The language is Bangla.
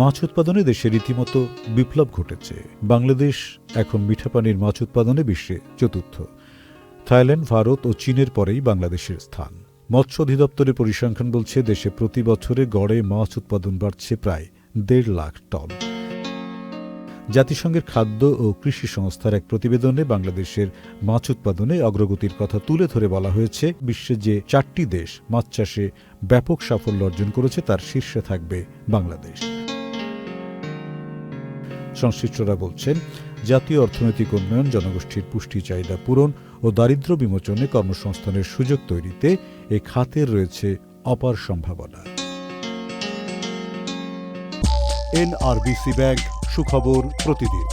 মাছ উৎপাদনে দেশে রীতিমতো বিপ্লব ঘটেছে। বাংলাদেশ এখন মিঠা পানির মাছ উৎপাদনে বিশ্বে চতুর্থ। থাইল্যান্ড, ভারত ও চীনের পরেই বাংলাদেশের স্থান। মৎস্য অধিদপ্তরের পরিসংখ্যান বলছে, দেশে প্রতি বছরে গড়ে মাছ উৎপাদন বাড়ছে প্রায় দেড় লাখ টন। জাতিসংঘের খাদ্য ও কৃষি সংস্থার এক প্রতিবেদনে বাংলাদেশের মাছ উৎপাদনে অগ্রগতির কথা তুলে ধরে বলা হয়েছে, বিশ্বে যে চারটি দেশ মাছ চাষে ব্যাপক সাফল্য অর্জন করেছে, তার শীর্ষে থাকবে বাংলাদেশ। সংশ্লিষ্টরা বলছেন, জাতীয় অর্থনৈতিক উন্নয়ন, জনগোষ্ঠীর পুষ্টি চাহিদা পূরণ ও দারিদ্র বিমোচনে কর্মসংস্থানের সুযোগ তৈরিতে এ খাতের রয়েছে অপার সম্ভাবনা। এনআরবিসি ব্যাংক, সুখবর প্রতিদিন।